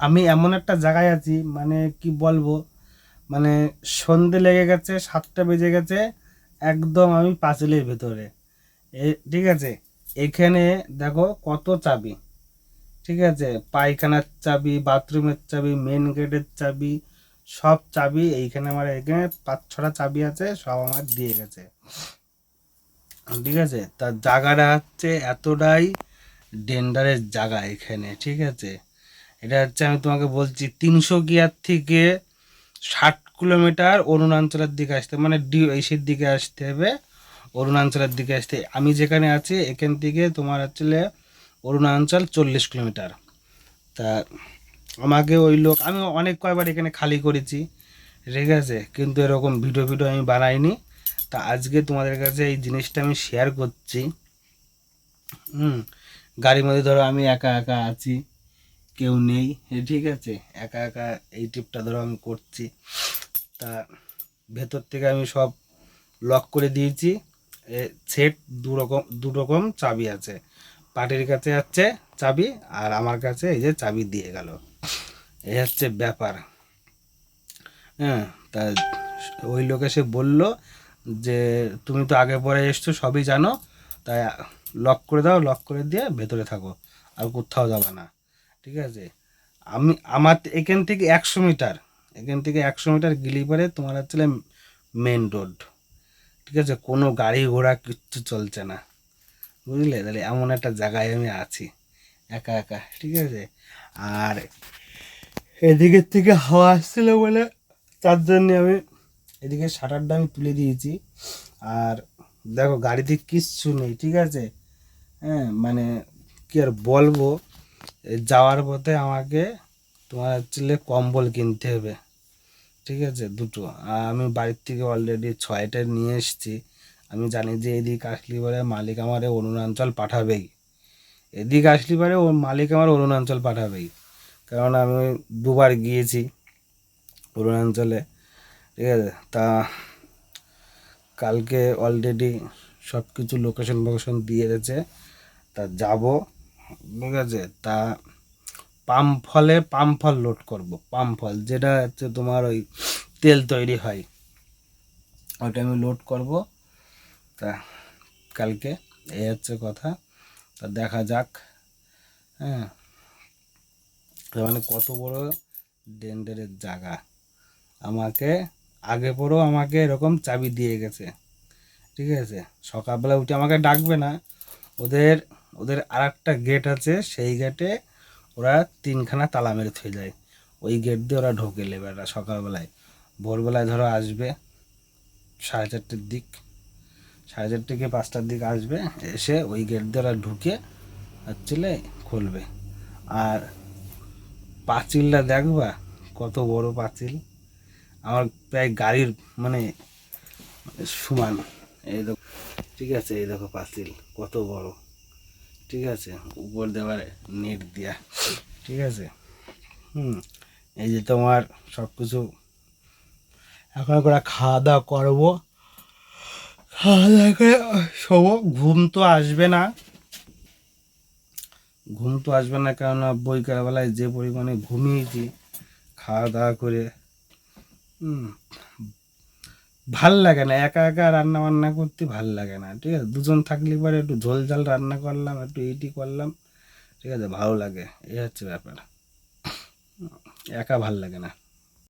আমি এমন একটা জায়গায় আছি মানে কি বলব মানে সন্ধে লেগে গেছে, সাতটা বেজে গেছে, একদম আমি পাঁচিলের ভেতরে। এ, ঠিক আছে? এখানে দেখো কত চাবি, ঠিক আছে? পায়খানার চাবি, বাথরুমের চাবি মেন গেটের চাবি, সব চাবি এইখানে আমার এখানে পাঁচ ছটা চাবি আছে, সব আমার দিয়ে গেছে। ঠিক আছে? তার জায়গাটা হচ্ছে এতটাই ডেন্ডারের জায়গা এখানে, ঠিক আছে? এটা হচ্ছে আমি তোমাকে বলছি, তিনশো গিয়ার থেকে ষাট কিলোমিটার অরুণাঞ্চলের দিকে আসতে মানে ডি এসির দিকে আসতে হবে অরুণাঞ্চলের দিকে আসতে আমি যেখানে আছি, এখান থেকে তোমার হচ্ছে অরুণাঞ্চল চল্লিশ কিলোমিটার। তা আমাকে ওই লোক, আমি অনেক কয়বার এখানে খালি করেছি, ঠিক আছে, কিন্তু এরকম ভিডিও ভিডিও আমি বানাইনি। তা আজকে তোমাদের কাছে এই জিনিসটা আমি শেয়ার করছি। হুম, গাড়ির মধ্যে ধরো আমি একা একা আছি। কেউ নেই। ঠিক আছে? একা একা এই ট্রিপটা ধরো আমি করছি। তা ভেতর থেকে আমি সব লক করে দিয়েছি। সেট দু রকম দু রকম চাবি আছে। পার্টির কাছে আছে চাবি আর আমার কাছে এই যে চাবি দিয়ে গেল। এই হচ্ছে ব্যাপার। হ্যাঁ তা ওই লোক এসে বলল যে, তুমি তো আগে পরে এসছো, সবই জানো। তাই লক করে দাও লক করে দিয়ে ভেতরে থাকো। আর কোথাও যাবে না। ঠিক আছে? আমি, আমার এখান থেকে একশো মিটার, এখান থেকে একশো মিটার গেলেই পরে তোমার হচ্ছে মেন রোড ঠিক আছে? কোনো গাড়ি ঘোড়া কিচ্ছু চলছে না, বুঝলে? তাহলে এমন একটা জায়গায় আমি আছি, একা একা, ঠিক আছে? আর এদিকের থেকে হাওয়া আসছিল বলে তার জন্যে আমি এদিকে শাটারটা আমি তুলে দিয়েছি। আর দেখো, গাড়িতে কিচ্ছু নেই, ঠিক আছে? হ্যাঁ মানে কি আর বলব? যাওয়ার পথে আমাকে তোমার হচ্ছে কম্বল কিনতে হবে। ঠিক আছে? দুটো। আর আমি বাড়ির থেকে অলরেডি ছয়টা নিয়ে এসেছি। আমি জানি যে এদিক আসলি পরে মালিক আমার অরুণাঞ্চল পাঠাবেই। এদিক আসলি পরে ও মালিক আমার অরুণাঞ্চল পাঠাবেই। কারণ আমি দুবার গিয়েছি অরুণাঞ্চলে ঠিক আছে? তা কালকে অলরেডি সব কিছু লোকেশন ফোকেশন দিয়ে গেছে তা যাব। ঠিক আছে তা পাম ফলে পাম ফল লোড করব, পাম ফল, যেটা হচ্ছে তোমার ওই তেল তৈরি হয় ওটা আমি লোড করব। তা কালকে এই হচ্ছে কথা, তা দেখা যাক হ্যাঁ। মানে কত বড় ডেন্ডারের জায়গা। আমাকে, আগে পরেও আমাকে এরকম চাবি দিয়ে গেছে, ঠিক আছে? সকালবেলা উঠে আমাকে ডাকবে না, ওদের ওদের আর একটা গেট আছে, সেই গেটে ওরা তিনখানা তালা মেরে থয়ে যায়। ওই গেট দিয়ে ওরা ঢোকে লেবাররা সকালবেলায়। ভোরবেলায় ধরো আসবে সাড়ে চারটের দিক, সাড়ে চারটে থেকে পাঁচটার দিক আসবে, এসে ওই গেট দিয়ে ওরা ঢুকে হচ্ছিলে খুলবে। আর পাঁচিলটা দেখবা? কত বড় পাঁচিল। আমার প্রায় গাড়ির মানে সমান। এই দেখো, ঠিক আছে, এই দেখো পাঁচিল, কত বড়। ঠিক আছে উপর দেওয়ার নেট দেওয়া ঠিক আছে? হুম এই যে তোমার সব কিছু এখন করে খাওয়া দাওয়া করব। খাওয়া দাওয়া করে শোবো ঘুম তো আসবে না। ঘুম তো আসবে না কেননা বৈকালবেলায় যে পরিমাণে ঘুমিয়েছি খাওয়া দাওয়া করে হুম, ভালো লাগে না, একা একা রান্না বান্না করতে ভালো লাগে না, ঠিক আছে? দুজন থাকলে পরে একটু ঝোল ঝাল রান্না করলাম, একটু এটি করলাম, ঠিক আছে? ভালো লাগে, এই হচ্ছে ব্যাপার। একা ভালো লাগে না।